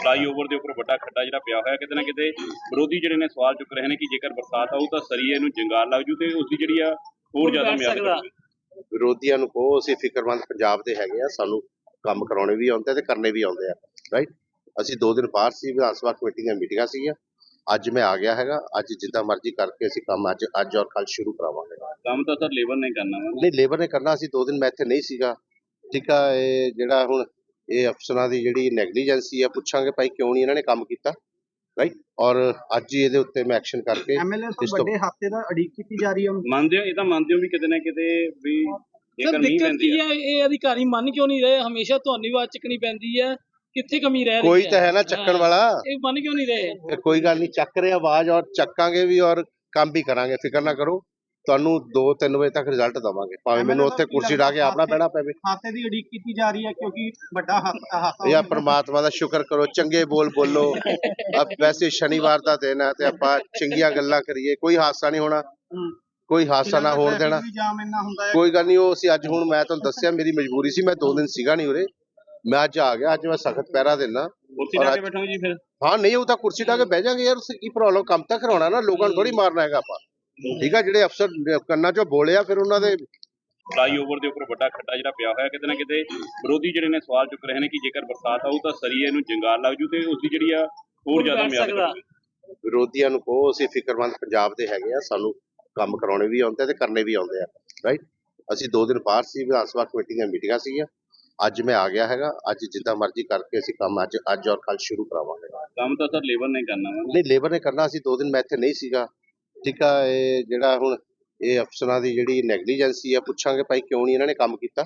Flyover ਦੇ ਉੱਪਰ ਵੱਡਾ ਖੱਡਾ ਜਿਹੜਾ ਪਿਆ ਹੋਇਆ ਕਿਤੇ ਨਾ ਕਿਤੇ ਵਿਰੋਧੀ ਜਿਹੜੇ ਨੇ ਸਵਾਲ ਚੁੱਕ ਰਹੇ ਨੇ ਕਿ ਜੇਕਰ ਬਰਸਾਤ ਆਊ ਤਾਂ ਸਰੀਏ ਨੂੰ ਜੰਗਾਲ ਲੱਗ ਜੂ ਤੇ ਉਸ ਦੀ ਜਿਹੜੀ ਆ ਹੋਰ ਜ਼ਿਆਦਾ ਮਿਆਦ ਵਿਰੋਧੀਆਂ ਨੂੰ ਕਹੋ ਅਸੀਂ ਫਿਕਰਮੰਦ ਪੰਜਾਬ ਦੇ ਹੈਗੇ ਆ ਸਾਨੂੰ ਕੰਮ ਕਰਾਉਣੇ ਵੀ ਆਉਂਦੇ ਤੇ ਕਰਨੇ ਵੀ ਆਉਂਦੇ ਆ ਰਾਈਟ ਅਸੀਂ ਦੋ ਦਿਨ ਬਾਹਰ ਸੀ ਵਿਧਾਨ ਸਭਾ ਕਮੇਟੀ ਦੀਆਂ ਮੀਟਿੰਗਾਂ ਸੀਗੀਆਂ। ਅੱਜ ਮੈਂ ਆ ਗਿਆ ਹੈਗਾ ਅੱਜ ਜਿੱਦਾਂ ਮਰਜ਼ੀ ਕਰਕੇ ਅਸੀਂ ਕੰਮ ਅੱਜ ਅੱਜ ਔਰ ਕੱਲ ਸ਼ੁਰੂ ਕਰਾਵਾਂਗੇ। ਕੰਮ ਤਾਂ ਸਰ ਲੇਬਰ ਨੇ ਕਰਨਾ ਨਹੀਂ ਲੇਬਰ ਨੇ ਕਰਨਾ ਸੀ ਦੋ ਦਿਨ ਮੈਂ ਇੱਥੇ ਨਹੀਂ ਸੀਗਾ। ਠੀਕ ਆ ਇਹ ਜਿਹੜਾ ਹੁਣ ਇਹ ਅਫਸਰਾਂ ਦੀ ਜਿਹੜੀ ਨੈਗਲੀਜੈਂਸੀ ਆ ਪੁੱਛਾਂਗੇ ਭਾਈ ਕਿਉਂ ਨਹੀਂ ਇਹਨਾਂ ਨੇ ਕੰਮ ਕੀਤਾ ਰਾਈਟ ਔਰ ਅੱਜ ਹੀ ਇਹਦੇ ਉੱਤੇ ਮੈਂ ਐਕਸ਼ਨ ਕਰਕੇ ਐਮਐਲਏ ਤੋਂ ਇਸ ਤੋਂ- ਵੱਡੇ ਹਾਤੇ ਦਾ ਅੜੀਕ ਕੀਤੀ ਜਾ ਰਹੀ ਹੈ ਮੰਨਦੇ ਹੋ ਇਹ ਤਾਂ ਮੰਨਦੇ ਹੋ ਵੀ ਕਿਤੇ ਨਾ ਕਿਤੇ ਵੀ ਜੇਕਰ ਸਰ ਦਿੱਕਤ ਕੀ ਆ। ਹੈ? ਇਹ ਅਧਿਕਾਰੀ ਮੰਨ ਕਿਉਂ ਨਹੀਂ ਰਹੇ? ਹਮੇਸ਼ਾ ਤੁਹਾਨੂੰ ਆਵਾਜ਼ ਚੱਕਣੀ ਪੈਂਦੀ ਹੈ ਕਿੱਥੇ ਕਮੀ ਰਹਿ ਰਹੀ ਕੋਈ ਤਾਂ ਹੈ ਨਾ ਚੱਕਣ ਵਾਲਾ। ਇਹ ਮੰਨ ਕਿਉਂ ਨਹੀਂ ਰਹੇ? ਕੋਈ ਗੱਲ ਨਹੀਂ ਚੱਕ ਰਹੇ ਆਵਾਜ਼ ਔਰ ਚੱਕਾਂਗੇ ਵੀ ਔਰ ਕੰਮ ਵੀ ਕਰਾਂਗੇ ਫਿਕਰ ਨਾ ਕਰੋ। ਤੁਹਾਨੂੰ 2-3 ਵਜੇ ਤੱਕ ਰਿਜ਼ਲਟ ਦਵਾਂਗੇ। ਭਾਵੇਂ ਮੈਨੂੰ ਉੱਥੇ ਕੁਰਸੀ ਢਾ ਕੇ ਆਪਣਾ ਬਹਿਣਾ ਪਵੇ। ਹਾਤੇ ਦੀ ਅੜੀਕ ਕੀਤੀ ਜਾ ਰਹੀ ਹੈ ਕਿਉਂਕਿ ਵੱਡਾ ਹਾਤਾ ਜਾਂ ਪ੍ਰਮਾਤਮਾ ਦਾ ਸ਼ੁਕਰ ਕਰੋ ਚੰਗੇ ਬੋਲ ਬੋਲੋ। ਅਬ ਵੈਸੇ ਸ਼ਨੀਵਾਰ ਦਾ ਦਿਨ ਹੈ ਤੇ ਆਪਾਂ ਚੰਗੀਆਂ ਗੱਲਾਂ ਕਰੀਏ। ਕੋਈ ਹਾਦਸਾ ਨਹੀਂ ਹੋਣਾ। ਕੋਈ ਹਾਦਸਾ ਨਾ ਹੋਣ ਦੇਣਾ। ਕੋਈ ਗੱਲ ਨਹੀਂ ਉਹ ਅਸੀਂ ਅੱਜ ਹੁਣ ਮੈਂ ਤੁਹਾਨੂੰ ਦੱਸਿਆ ਮੇਰੀ ਮਜਬੂਰੀ ਸੀ ਮੈਂ ਦੋ ਦਿਨ ਸੀਗਾ ਨਹੀਂ ਉਰੇ। ਮੈਂ ਅੱਜ ਆ ਗਿਆ ਅੱਜ ਮੈਂ ਸਖਤ ਪਹਿਰਾ ਦੇਣਾ ਉੱਥੇ ਔਰ ਜਾ ਕੇ ਜੀ ਫਿਰ? ਹਾਂ ਨਹੀਂ ਉਹ ਤਾਂ ਕੁਰਸੀ ਢਾ ਕੇ ਬਹਿ ਜਾਾਂਗੇ ਯਾਰ ਕੀ ਪ੍ਰੋਬਲਮ ਕੰਮ ਤਾਂ ਕਰਾਉਣਾ ਨਾ ਲੋਕਾਂ ਨੂੰ ਥੋੜੀ ਮਾਰਨਾ ਹੈਗਾ ਆਪਾਂ। ਠੀਕ ਆ ਜਿਹੜੇ ਅਫਸਰ ਕੰਨਾਂ ਚੋਂ ਬੋਲਿਆ ਫਿਰ ਉਹਨਾਂ ਦੇ ਫਲਾਈਓਵਰ ਦੇ ਉੱਪਰ ਵੱਡਾ ਖੱਡਾ ਜਿਹੜਾ ਪਿਆ ਹੋਇਆ ਕਿਤੇ ਨਾ ਕਿਤੇ ਵਿਰੋਧੀ ਜਿਹੜੇ ਨੇ ਸਵਾਲ ਚੁੱਕ ਰਹੇ ਨੇ ਕਿ ਜੇਕਰ ਬਰਸਾਤ ਆਊ ਤਾਂ ਸਰੀਏ ਨੂੰ ਜੰਗਾਲ ਲੱਗ ਜੂ ਤੇ ਉਸ ਦੀ ਜਿਹੜੀ ਆ ਹੋਰ ਜ਼ਿਆਦਾ ਮਿਆਦ ਵਿਰੋਧੀਆਂ ਨੂੰ ਕਹੋ ਅਸੀਂ ਫਿਕਰਮੰਦ ਪੰਜਾਬ ਦੇ ਹੈਗੇ ਆ ਸਾਨੂੰ ਕੰਮ ਕਰਾਉਣੇ ਵੀ ਆਉਂਦੇ ਤੇ ਕਰਨੇ ਵੀ ਆਉਂਦੇ ਆ ਰਾਈਟ ਅਸੀਂ ਦੋ ਦਿਨ ਬਾਹਰ ਸੀ ਵਿਧਾਨ ਸਭਾ ਕਮੇਟੀ ਦੀਆਂ ਮੀਟਿੰਗਾਂ ਸੀਗੀਆਂ ਅੱਜ ਮੈਂ ਆ ਗਿਆ ਹੈਗਾ ਅੱਜ ਜਿੱਦਾਂ ਮਰਜ਼ੀ ਕਰਕੇ ਅਸੀਂ ਕੰਮ ਅੱਜ ਅੱਜ ਔਰ ਕੱਲ ਸ਼ੁਰੂ ਕਰਾਵਾਂਗੇ। ਕੰਮ ਤਾਂ ਸਰ ਲੇਬਰ ਨੇ ਕਰਨਾ ਨਹੀਂ ਲੇਬਰ ਨੇ ਕਰਨਾ ਸੀ ਦੋ ਦਿਨ ਮੈਂ ਇੱਥੇ ਨਹੀਂ ਸੀਗਾ ਠੀਕ ਆ ਇਹ ਜਿਹੜਾ ਹੁਣ ਇਹ ਅਫਸਰਾਂ ਦੀ ਜਿਹੜੀ ਨੈਗਲੀਜੈਂਸੀ ਆ ਪੁੱਛਾਂਗੇ ਭਾਈ ਕਿਉਂ ਨਹੀਂ ਇਹਨਾਂ ਨੇ ਕੰਮ ਕੀਤਾ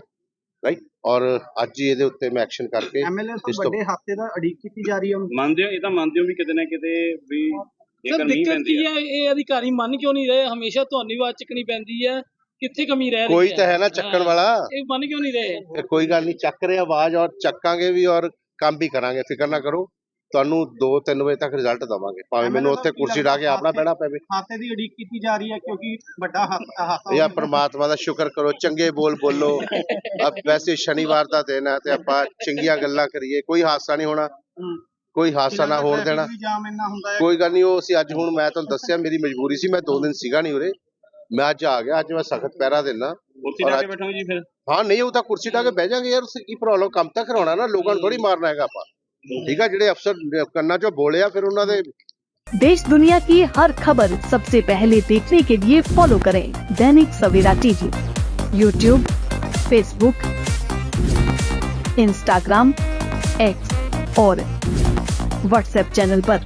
ਰਾਈਟ ਔਰ ਅੱਜ ਹੀ ਇਹਦੇ ਉੱਤੇ ਮੈਂ ਐਕਸ਼ਨ ਕਰਕੇ ਐਮਐਲਏ ਤੋਂ ਇਸ ਤੋਂ- ਵੱਡੇ ਹਾਤੇ ਦਾ ਅੜੀਕ ਕੀਤੀ ਜਾ ਰਹੀ ਹੈ ਮੰਨਦੇ ਹੋ ਇਹ ਤਾਂ ਮੰਨਦੇ ਹੋ ਵੀ ਕਿਤੇ ਨਾ ਕਿਤੇ ਵੀ ਜੇਕਰ ਸਰ ਨਹੀਂ ਦਿੱਕਤ ਪੈਂਦੀ ਕੀ ਆ। ਹੈ ਇਹ ਅਧਿਕਾਰੀ ਮੰਨ ਕਿਉਂ ਨਹੀਂ ਰਹੇ? ਹਮੇਸ਼ਾ ਤੁਹਾਨੂੰ ਹੀ ਆਵਾਜ਼ ਚੱਕਣੀ ਪੈਂਦੀ ਹੈ ਕਿੱਥੇ ਕਮੀ ਰਹਿ ਰਹੀ ਕੋਈ ਤਾਂ ਹੈ ਨਾ ਚੱਕਣ ਵਾਲਾ। ਇਹ ਮੰਨ ਕਿਉਂ ਨਹੀਂ ਰਹੇ? ਕੋਈ ਗੱਲ ਨਹੀਂ ਚੱਕ ਰਹੇ ਆਵਾਜ਼ ਔਰ ਚੱਕਾਂਗੇ ਵੀ ਔਰ ਕੰਮ ਵੀ ਕਰਾਂਗੇ ਫਿਕਰ ਨਾ ਕਰੋ। ਤੁਹਾਨੂੰ 2-3 ਵਜੇ ਤੱਕ ਰਿਜ਼ਲਟ ਦਵਾਂਗੇ। ਭਾਵੇਂ ਮੈਨੂੰ ਉੱਥੇ ਕੁਰਸੀ ਢਾ ਕੇ ਆਪਣਾ ਬਹਿਣਾ ਪਵੇ। ਹਾਤੇ ਦੀ ਅੜੀਕ ਕੀਤੀ ਜਾ ਰਹੀ ਹੈ ਕਿਉਂਕਿ ਵੱਡਾ ਹਾਤਾ ਜਾਂ ਪ੍ਰਮਾਤਮਾ ਦਾ ਸ਼ੁਕਰ ਕਰੋ ਚੰਗੇ ਬੋਲ ਬੋਲੋ। ਅਬ ਵੈਸੇ ਸ਼ਨੀਵਾਰ ਦਾ ਦਿਨ ਹੈ ਤੇ ਆਪਾਂ ਚੰਗੀਆਂ ਗੱਲਾਂ ਕਰੀਏ ਕੋਈ ਹਾਦਸਾ ਨਹੀਂ ਹੋਣਾ। ਕੋਈ ਹਾਦਸਾ ਨਾ ਹੋਣ ਦੇਣਾ। ਕੋਈ ਗੱਲ ਨਹੀਂ ਉਹ ਅਸੀਂ ਅੱਜ ਹੁਣ ਮੈਂ ਤੁਹਾਨੂੰ ਦੱਸਿਆ ਮੇਰੀ ਮਜਬੂਰੀ ਸੀ ਮੈਂ ਦੋ ਦਿਨ ਸੀਗਾ ਨਹੀਂ ਉਰੇ। ਮੈਂ ਅੱਜ ਆ ਗਿਆ ਅੱਜ ਮੈਂ ਸਖਤ ਪਹਿਰਾ ਦੇਣਾ ਉੱਥੇ ਔਰ ਜਾ ਕੇ ਅੱਜ- ਬੈਠੋਗੇ ਜੀ ਫਿਰ? ਹਾਂ ਨਹੀਂ ਉਹ ਤਾਂ ਕੁਰਸੀ ਢਾ ਕੇ ਬਹਿ ਜਾਾਂਗੇ ਯਾਰ ਉਸ ਕੀ ਪ੍ਰੋਬਲਮ ਕੰਮ ਤਾਂ ਕਰਾਉਣਾ ਨਾ ਲੋਕਾਂ ਨੂੰ ਥੋੜੀ ਮਾਰਨਾ ਹੈਗਾ ਆਪਾਂ। ਠੀਕ ਆ ਜਿਹੜੇ ਅਫਸਰ ਕੰਨਾਂ ਚੋਂ ਬੋਲਿਆ ਫਿਰ ਉਹਨਾਂ ਦੇ देश दुनिया की हर खबर सबसे पहले देखने के लिए फॉलो करें Dainik Savera TV YouTube Facebook Instagram X और व्हाट्सएप चैनल पर।